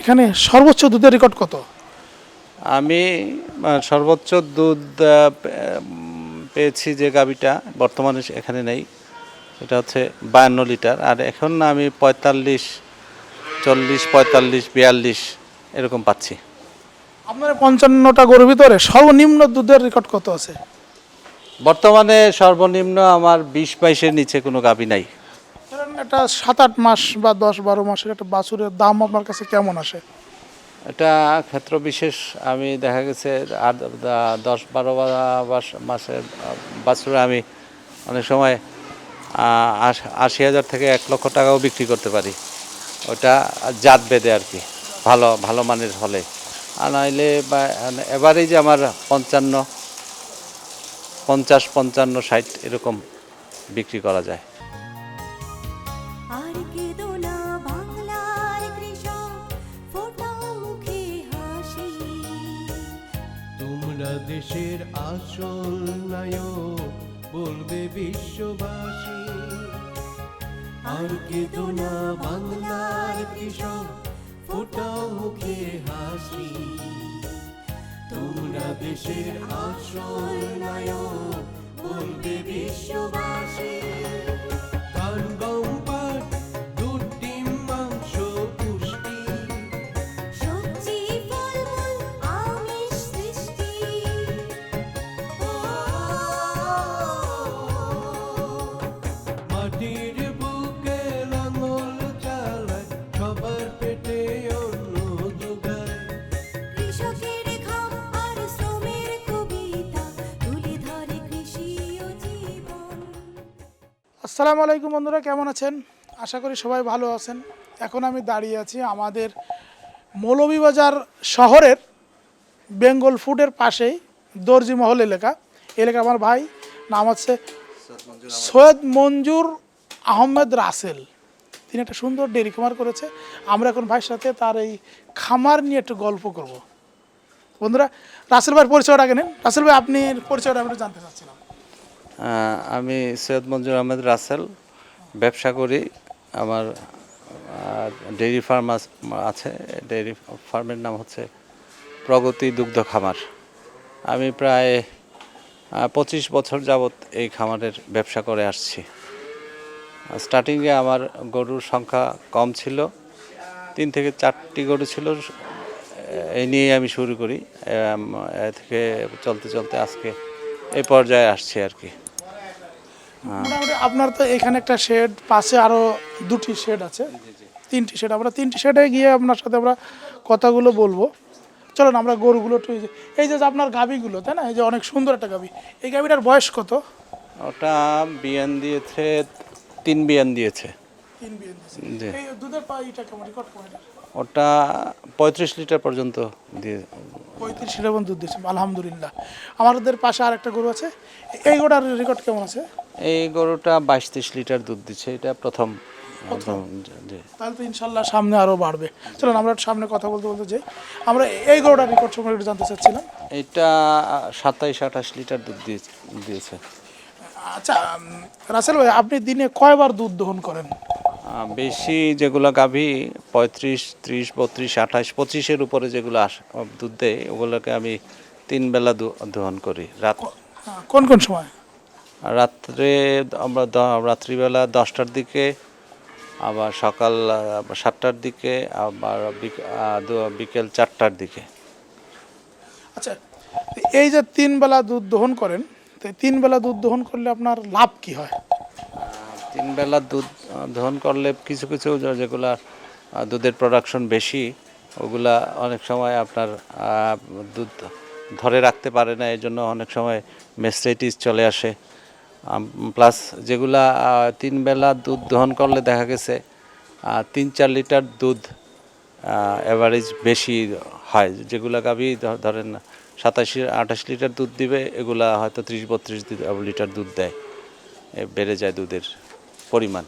এখানে সর্বোচ্চ দুধের রেকর্ড কত? আমি সর্বোচ্চ দুধ পেয়েছি যে গাবিটা বর্তমানে এখানে নেই। এটা হচ্ছে বায়ান্ন লিটার। আর এখন আমি পঁয়তাল্লিশ চল্লিশ পঁয়তাল্লিশ বিয়াল্লিশ এরকম পাচ্ছি। আপনার পঞ্চান্নটা গরুর ভিতরে সর্বনিম্ন দুধের রেকর্ড কত আছে? বর্তমানে সর্বনিম্ন আমার বিশ বাইশের নিচে কোনো গাবি নাই। একটা সাত আট মাস বা দশ বারো মাসের একটা বাছুরের দাম আপনার কাছে কেমন আসে? এটা ক্ষেত্র বিশেষ, আমি দেখা গেছে দা- দশ বারো মাসের বাছুরে আমি অনেক সময় আশ- হাজার থেকে এক লক্ষ টাকাও বিক্রি করতে পারি। ওটা জাত বেঁধে আর কি, ভালো ভালো মানের হলে। আর নাইলে বা যে আমার পঞ্চান্ন, পঞ্চাশ, পঞ্চান্ন, ষাট এরকম বিক্রি করা যায়। আর কেঁদো না বাংলার কৃষক ফোটাও মুখে হাসি। তোমরা দেশের আসল নায়ক বলবে বিশ্ববাসী। আর কেঁদো না বাংলার কৃষক ফোটাও মুখে হাসি। তোমরা দেশের আসল নায়ক বলবে বিশ্ববাসী। আসসালামু আলাইকুম বন্ধুরা, কেমন আছেন? আশা করি সবাই ভালো আছেন। এখন আমি দাঁড়িয়ে আছি আমাদের মৌলভীবাজার শহরের বেঙ্গল ফুডের পাশেই দর্জি মহল এলাকা। এলাকা আমার ভাই, নাম হচ্ছে সৈয়দ মঞ্জুর আহমেদ রাসেল। তিনি একটা সুন্দর ডেরি খামার করেছে। আমরা এখন ভাইয়ের সাথে তার এই খামার নিয়ে একটু গল্প করব। বন্ধুরা, রাসেল ভাইয়ের পরিচয়টা আগে নেন। রাসেল ভাই, আপনি পরিচয়টা আমি জানতে চাচ্ছিলাম। আমি সৈয়দ মঞ্জুর আহমেদ রাসেল, ব্যবসা করি। আমার ডেইরি ফার্ম আছে। ডেইরি ফার্মের নাম হচ্ছে প্রগতি দুগ্ধ খামার। আমি প্রায় পঁচিশ বছর যাবৎ এই খামারের ব্যবসা করে আসছি। স্টার্টিংয়ে আমার গরুর সংখ্যা কম ছিল। তিন থেকে চারটি গরু ছিল। এই নিয়েই আমি শুরু করি। এ, থেকে চলতে চলতে আজকে এই পর্যায়ে আসছি আর কি। মোটামুটি আপনার তো এখানে একটা শেড পাশে আরও দুটি শেড আছে। তিনটি শেড আমরা তিনটি শেডে গিয়ে আপনার সাথে আমরা কথাগুলো বলব। চলুন আমরা গরুগুলো একটু এই যে- আপনার গাবিগুলো তাই না? এই যে অনেক সুন্দর একটা গাবি এই গাবিটার বয়স কত? ওটা বিয়ান দিয়েছে তিন বিয়ান দিয়েছে। ওটা পঁয়ত্রিশ লিটার পর্যন্ত দিয়ে পঁয়ত্রিশ লিটার পর্যন্ত দুধ দিয়েছে আলহামদুলিল্লাহ। আমাদের পাশে আর একটা গরু আছে। এই গোটার রেকর্ড কেমন আছে? এই গরুটা বাইশ তেইশ লিটার দুধ দিচ্ছে এটা প্রথম। তাহলে তো ইনশাল্লাহ সামনে আরও বাড়বে। চলুন আমরা সামনে কথা বলতে বলতে যাই। আমরা এই গরুটার রেকর্ড সম্পর্কে একটু জানতে চাচ্ছিলাম। এটা সাতাইশ আঠাশ লিটার দুধ দিয়েছে। আচ্ছা রাসেল ভাই আপনি দিনে কয়বার দুধ দহন করেন? বেশি যেগুলো গাভী পঁয়ত্রিশ ত্রিশ বত্রিশ আঠাশ পঁচিশের উপরে যেগুলো আস দুধ দেয় ওগুলোকে আমি তিন বেলা দহন করি রাত হ্যাঁ, কোন কোন সময়? রাত্রে আমরা রাত্রিবেলা দশটার দিকে আবার সকাল সাতটার দিকে আবার বিকেল চারটার দিকে। আচ্ছা এই যে তিন বেলা দুধ দহন করেন তো তিন বেলা দুধ দহন করলে আপনার লাভ কি হয়? তিন বেলা দুধ দহন করলে কিছু কিছু যেগুলা দুধের প্রোডাকশন বেশি ওগুলা অনেক সময় আপনার দুধ ধরে রাখতে পারে না এই জন্য অনেক সময় মেস্টাইটিস চলে আসে। প্লাস যেগুলা তিন বেলা দুধ দহন করলে দেখা গেছে তিন চার লিটার দুধ অ্যাভারেজ বেশি হয়। যেগুলা গাভী ধরেন সাতাশি আঠাশ লিটার দুধ দিবে, এগুলা হয়তো ত্রিশ বত্রিশ লিটার দুধ দেয়। বেড়ে যায় দুধের পরিমাণ।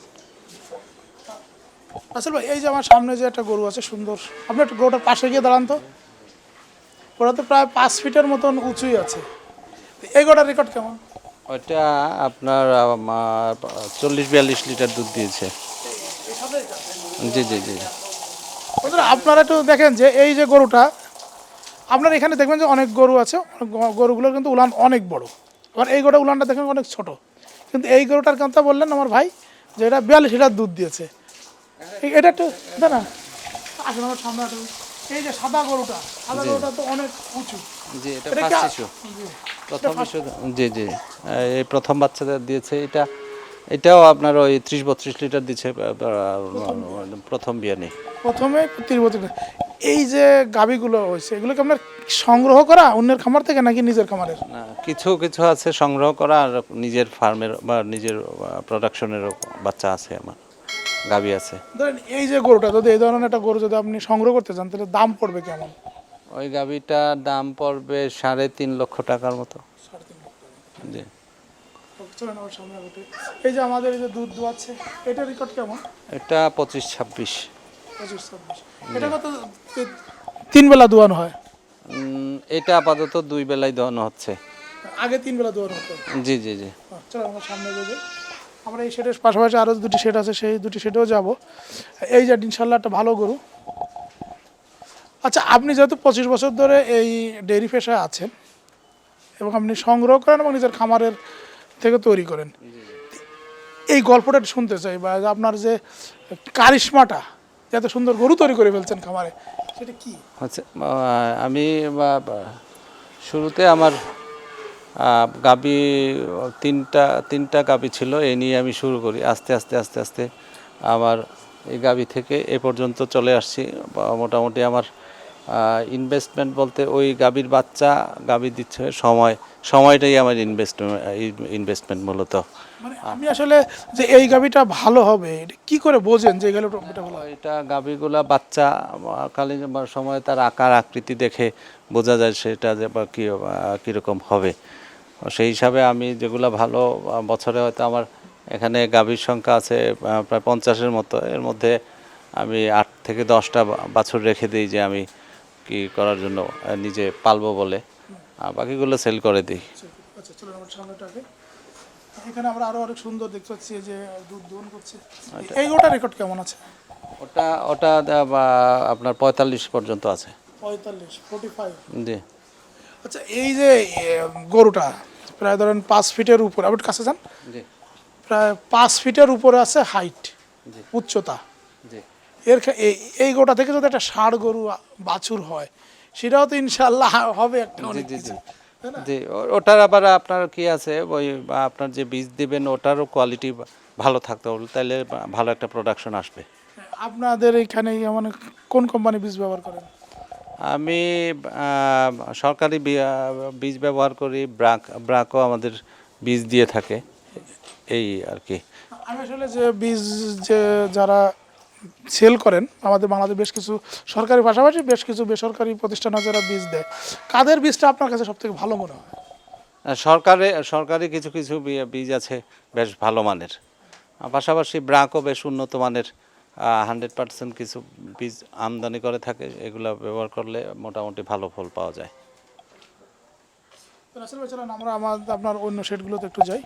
রাসেল ভাই, এই যে আমার সামনে যে একটা গরু আছে, সুন্দর। আপনি একটু গরুটার পাশে গিয়ে দাঁড়ান তো। ওটা তো প্রায় পাঁচ ফিটের মতন উঁচুই আছে। এই গরুটার রেকর্ড কেমন? ওইটা আপনার চল্লিশ বিয়াল্লিশ লিটার দুধ দিয়েছে। জি জি জি। আপনারা একটু দেখেন যে এই যে গরুটা আপনার এখানে দেখবেন যে অনেক গরু আছে গরুগুলোর কিন্তু উলান অনেক বড়। আবার এই গরুটা উলানটা দেখেন অনেক ছোট। কিন্তু এই গরুটার কথা বললেন আমার ভাই যে এটা বিয়াল্লিশ লিটার দুধ দিয়েছে। এটা একটু না? আসুন আমার সামনে এই যে সাদা গরুটা সাদা গরুটা তো অনেক উঁচু। জি এটা প্রথম জি জি। এই প্রথম বাচ্চাদের দিয়েছে। এটা এটাও আপনার ওই ত্রিশ বত্রিশ লিটার দিচ্ছে প্রথম বিয়ানি প্রথমে ত্রিশ বছর এই যে গাবিগুলো হয়েছে এগুলো কি আপনার সংগ্রহ করা অন্যের খামার থেকে নাকি নিজের খামারের? না, কিছু কিছু আছে সংগ্রহ করা আর নিজের ফার্মের বা নিজের প্রোডাকশনেরও বাচ্চা আছে আমার। গাবি আছে। ধরেন এই যে গরুটা যদি এই ধরনের একটা গরু যদি আপনি সংগ্রহ করতে চান তাহলে দাম পড়বে কেমন? ওই গাবিটার দাম পড়বে সাড়ে তিন লক্ষ টাকার মতো। জি। এই যে আমাদের এই যে দুধ দোয়াচ্ছে এটা রেকর্ড কেমন? এটা পঁচিশ ছাব্বিশ। পঁচিশ ছাব্বিশ। এটা কত? তিন বেলা দোয়ানো হয়? এটা আপাতত দুই বেলায় দেওয়ানো হচ্ছে। আগে তিন বেলা দোয়ানো হতো? জি জি জি। চলো আমার সামনে যাবে আমরা এই শেডের পাশাপাশি আরও দুটি শেড আছে সেই দুটি শেডেও যাব। এই যে ইনশাল্লাহ একটা ভালো গরু। আচ্ছা আপনি যেহেতু পঁচিশ বছর ধরে এই ডেয়ারি পেশায় আছেন এবং আপনি সংগ্রহ করেন এবং নিজের খামারের থেকে তৈরি করেন এই গল্পটা শুনতে চাই বা আপনার যে কারিশমাটা এত সুন্দর গরু তৈরি করে ফেলছেন খামারে সেটা কি? আহ, আমি শুরুতে আমার গাবি তিনটা তিনটা গাবি ছিল এই নিয়ে আমি শুরু করি। আস্তে আস্তে আস্তে আস্তে আমার এই গাবি থেকে এ পর্যন্ত চলে আসছি। মোটামুটি আমার ইনভেস্টমেন্ট বলতে ওই গাবির বাচ্চা গাবি দিচ্ছে সময় সময়টাই আমার ইনভেস্টমেন্ট ইনভেস্টমেন্ট মূলত। মানে আমি আসলে যে এই গাবিটা ভালো হবে কি করে বোঝেন যে ভালো এটা গাভীগুলা বাচ্চা কালীন সময় তার আকার আকৃতি দেখে বোঝা যায় সেটা যে বা কী কীরকম হবে। সেই হিসাবে আমি যেগুলো ভালো বছরে হয়তো আমার এখানে গাভীর সংখ্যা আছে প্রায় পঞ্চাশের মতো। এর মধ্যে আমি আট থেকে দশটা বাছুর রেখে দিই যে আমি কি করার জন্য নিজে পালবো বলে। আর বাকিগুলো সেল করে দিই। আচ্ছা চলুন আমার সামনেটাকে এখানে আমরা আরও অনেক সুন্দর দেখতে পাচ্ছি যে দুধ দোহন করছে। এই গোটা রেকর্ড কেমন আছে? ওটা ওটা আপনার পঁয়তাল্লিশ পর্যন্ত আছে। পঁয়তাল্লিশ ফোর্টি ফাইভ জি। আচ্ছা এই যে গরুটা প্রায় ধরেন পাঁচ ফিটের উপরে আপনি কাছে যান। জি। প্রায় পাঁচ ফিটের উপরে আছে হাইট উচ্চতা। জি। এর এই গোটা থেকে যদি একটা ষাড় গরু বাছুর হয় সেটাও তো ইনশাল্লাহ হবে একটা অনেক। কিছু জি ওটার আবার আপনার কি আছে? ওই আপনার যে বীজ দিবেন ওটারও কোয়ালিটি ভালো থাকতে হবে তাহলে ভালো একটা প্রোডাকশন আসবে। আপনাদের এখানে মানে কোন কোম্পানি বীজ ব্যবহার করেন? আমি সরকারি বীজ ব্যবহার করি ব্রাক ব্রাকও আমাদের বীজ দিয়ে থাকে এই আর কি। আমি আসলে যে বীজ যে যারা সেল করেন। আমাদের বাংলাদেশ বেশ কিছু সরকারি পাশাপাশি বেশ কিছু বেসরকারি প্রতিষ্ঠানে যারা বীজ দেয়। কাদের বীজটা আপনার কাছে সবথেকে ভালো মনে হয়? সরকারে সরকারি কিছু কিছু বীজ আছে বেশ ভালো মানের। পাশাপাশি ব্রাকও বেশ উন্নত মানের। হান্ড্রেড পার্সেন্ট কিছু বীজ আমদানি করে থাকে এগুলো ব্যবহার করলে মোটামুটি ভালো ফল পাওয়া যায়। আমরা আমার আপনার অন্য শেডগুলোতে একটু যাই।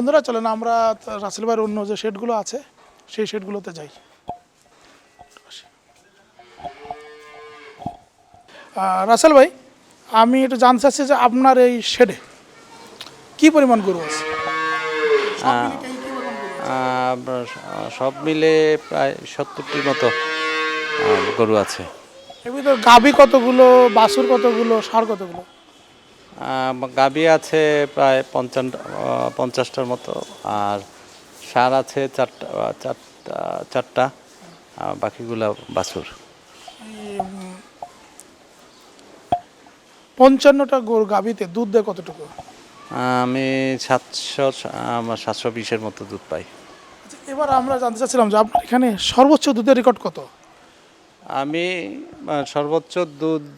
বন্ধুরা চলেন আমরা রাসেল ভাইয়ের অন্য যে শেডগুলো আছে সেই শেডগুলোতে যাই। রাসেল ভাই আমি একটু জানতে চাচ্ছি যে আপনার এই শেডে কি পরিমাণ গরু আছে? সব মিলে প্রায় সত্তরটির মতো গরু আছে। এর ভিতর গাভী কতগুলো বাছুর কতগুলো সার কতগুলো? গাভী আছে প্রায় পঞ্চান্ন পঞ্চাশটার মতো আর সার আছে চারটা চারটা চারটা বাকিগুলা বাছুর। পঞ্চান্নটা গরু গাভীতে দুধ দেয় কতটুকু? আমি সাতশো সাতশো বিশের মতো দুধ পাই। আচ্ছা, এবার আমরা জানতে চাচ্ছিলাম যে আপনার এখানে সর্বোচ্চ দুধের রেকর্ড কত? আমি সর্বোচ্চ দুধ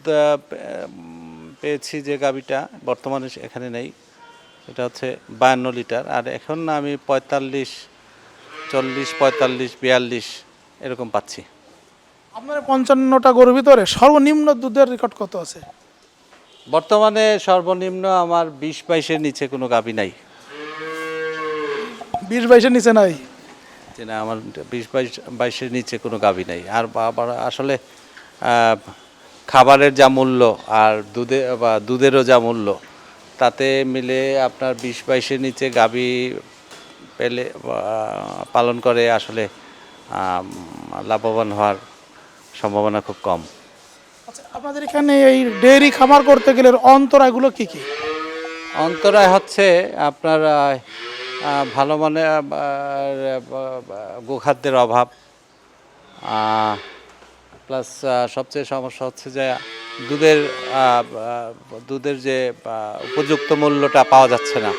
পেয়েছি যে গাবিটা বর্তমানে এখানে নেই। এটা হচ্ছে বায়ান্ন লিটার। আর এখন না আমি পঁয়তাল্লিশ চল্লিশ পঁয়তাল্লিশ বিয়াল্লিশ এরকম পাচ্ছি। আপনার পঞ্চান্নটা গরুর ভিতরে সর্বনিম্ন দুধের রেকর্ড কত আছে? বর্তমানে সর্বনিম্ন আমার বিশ বাইশের নিচে কোনো গাবি নাই। বিশ বাইশের নিচে নাই? না আমার বিশ বাইশ বাইশের নিচে কোনো গাবি নাই। আর আসলে খাবারের যা মূল্য আর দুধে বা দুধেরও যা মূল্য তাতে মিলে আপনার বিশ বাইশের নিচে গাভী পেলে পালন করে আসলে লাভবান হওয়ার সম্ভাবনা খুব কম। আচ্ছা আপনাদের এখানে এই ডেয়ারি খামার করতে গেলে অন্তরায়গুলো কি কি? অন্তরায় হচ্ছে আপনার ভালো মানে গোখাদ্যের অভাব প্লাস সবচেয়ে সমস্যা হচ্ছে যে দুধের দুধের যে উপযুক্ত মূল্যটা পাওয়া যাচ্ছে না।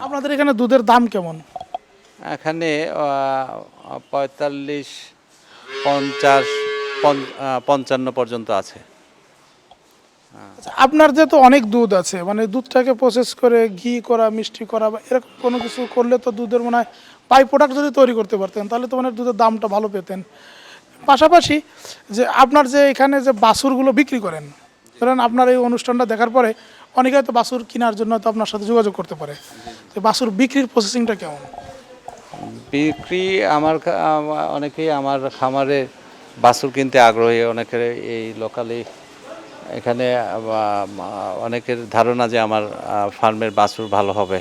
আপনাদের এখানে দুধের দাম কেমন? এখানে পঁয়তাল্লিশ পঞ্চাশ পঞ্চ- পঞ্চান্ন পর্যন্ত আছে। আচ্ছা, আপনার যেহেতু অনেক দুধ আছে মানে দুধটাকে প্রসেস করে ঘি করা মিষ্টি করা বা এরকম কোনো কিছু করলে তো দুধের মনে হয় বাই প্রোডাক্ট যদি তৈরি করতে পারতেন তাহলে তো মানে দুধের দামটা ভালো পেতেন। পাশাপাশি যে আপনার যে এখানে যে বাছুরগুলো বিক্রি করেন, ধরেন আপনার এই অনুষ্ঠানটা দেখার পরে অনেকে হয়তো বাছুর কেনার জন্য হয়তো আপনার সাথে যোগাযোগ করতে পারে। তো বাছুর বিক্রির প্রসেসিংটা কেমন? বিক্রি আমার অনেকেই আমার খামারে বাছুর কিনতে আগ্রহী। অনেকের এই লোকালি এখানে অনেকের ধারণা যে আমার ফার্মের বাছুর ভালো হবে।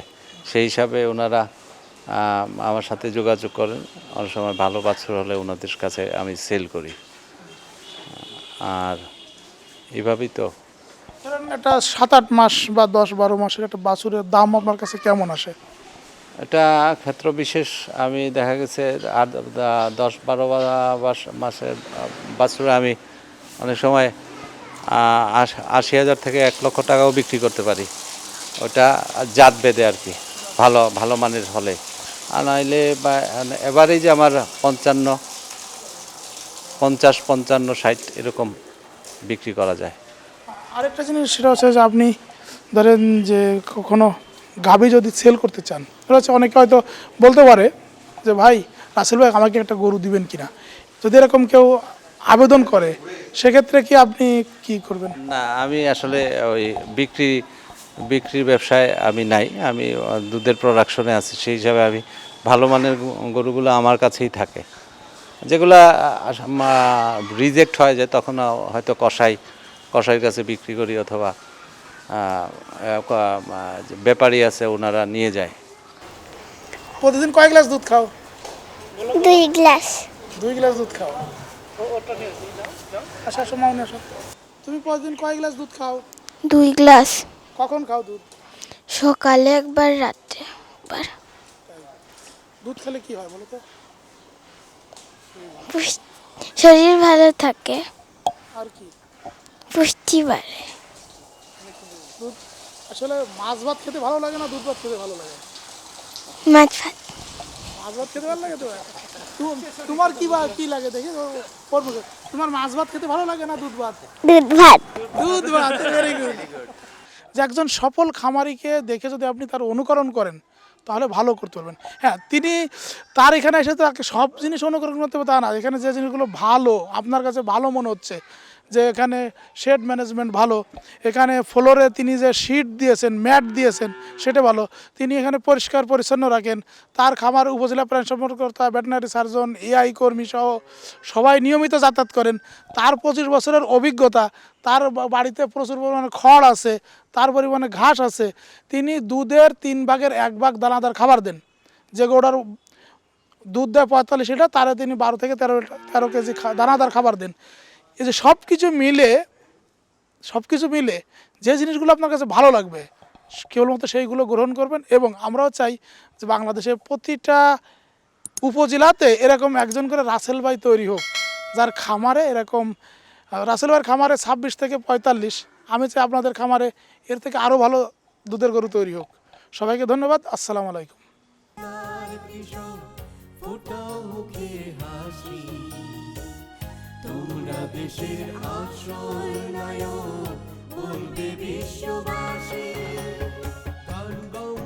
সেই হিসাবে ওনারা আমার সাথে যোগাযোগ করেন। অনেক সময় ভালো বাছুর হলে ওনাদের কাছে আমি সেল করি। আর এভাবেই তো। ধরেন একটা সাত আট মাস বা দশ বারো মাসের একটা বাছুরের দাম আপনার কাছে কেমন আসে? এটা ক্ষেত্র বিশেষ আমি দেখা গেছে দা- দশ বারো মাসের বাছুরে আমি অনেক সময় আশ- আশি হাজার থেকে এক লক্ষ টাকাও বিক্রি করতে পারি। ওটা জাত বেদে আর কি। ভালো ভালো মানের হলে। আর নাইলে বা যে আমার পঞ্চান্ন পঞ্চাশ পঞ্চান্ন ষাট এরকম বিক্রি করা যায়। আরেকটা জিনিস সেটা হচ্ছে যে আপনি ধরেন যে কখনো গাভী যদি সেল করতে চান সেটা হচ্ছে অনেকে হয়তো বলতে পারে যে ভাই রাসেল ভাই আমাকে একটা গরু দিবেন কিনা? যদি এরকম কেউ আবেদন করে সেক্ষেত্রে কি আপনি কি করবেন? না আমি আসলে ওই বিক্রি বিক্রির ব্যবসায় আমি নাই। আমি দুধের প্রোডাকশনে আছি সেই হিসাবে আমি ভালো মানের গরুগুলো আমার কাছেই থাকে। যেগুলা রিজেক্ট হয়ে যায় তখন হয়তো কষাই কষাইয়ের কাছে বিক্রি করি অথবা ব্যাপারী আছে ওনারা নিয়ে যায়। প্রতিদিন কয় গ্লাস দুধ খাও? দুই গ্লাস। দুই গ্লাস দুধ খাও। আসার সময় আসো। তুমি প্রতিদিন কয় গ্লাস দুধ খাও? দুই গ্লাস। কখন খাও দুধ? সকালে একবার রাত্রে একবার। দুধ খেলে কি হয় বলো তো শরীর ভালো থাকে। আর কি? পুষ্টি বাড়ে। দুধ আসলে মাছ ভাত খেতে ভালো লাগে না দুধ ভাত খেতে ভালো লাগে? মাছ ভাত। মাছ ভাত খেতে ভালো লাগে তো? তোমার কি বা কি লাগে দেখি? তোমার মাছ ভাত খেতে ভালো লাগে না দুধ ভাত? দুধ ভাত। দুধ ভাত ভেরি গুড যে একজন সফল খামারিকে দেখে যদি আপনি তার অনুকরণ করেন, তাহলে ভালো করতে পারবেন। হ্যাঁ তিনি তার এখানে এসে তাকে সব জিনিস অনুকরণ করতে হবে তা না। এখানে যে জিনিসগুলো ভালো, আপনার কাছে ভালো মনে হচ্ছে যে এখানে শেড ম্যানেজমেন্ট ভালো, এখানে ফ্লোরে তিনি যে শিট দিয়েছেন ম্যাট দিয়েছেন, সেটা ভালো। তিনি এখানে পরিষ্কার পরিচ্ছন্ন রাখেন। তার খামার, উপজেলা প্রাণ সম্পর্ককর্তা ভেটেনারি সার্জন এআই কর্মী সহ সবাই নিয়মিত যাতায়াত করেন। তার পঁচিশ বছরের অভিজ্ঞতা, তার বাড়িতে প্রচুর পরিমাণে খড় আছে, তার পরিমাণে ঘাস আছে। তিনি দুধের তিন ভাগের এক ভাগ দানাদার খাবার দেন। যে গোটার দুধ দেয় পঁয়তাল্লিশ লিটার, তারে তিনি বারো থেকে তেরো তেরো কেজি দানাদার খাবার দেন। এই যে সব কিছু মিলে সব কিছু মিলে যে জিনিসগুলো আপনার কাছে ভালো লাগবে, কেবলমাত্র সেইগুলো গ্রহণ করবেন এবং আমরাও চাই যে বাংলাদেশের প্রতিটা উপজেলাতে এরকম একজন করে রাসেল ভাই তৈরি হোক, যার খামারে এরকম রাসেল ভাইয়ের খামারে ছাব্বিশ থেকে পঁয়তাল্লিশ, আমি চাই আপনাদের খামারে এর থেকে আরও ভালো দুধের গরু তৈরি হোক। সবাইকে ধন্যবাদ, আসসালামু আলাইকুম। দেশের আসল নায়ক বলবে বিশ্ববাসী।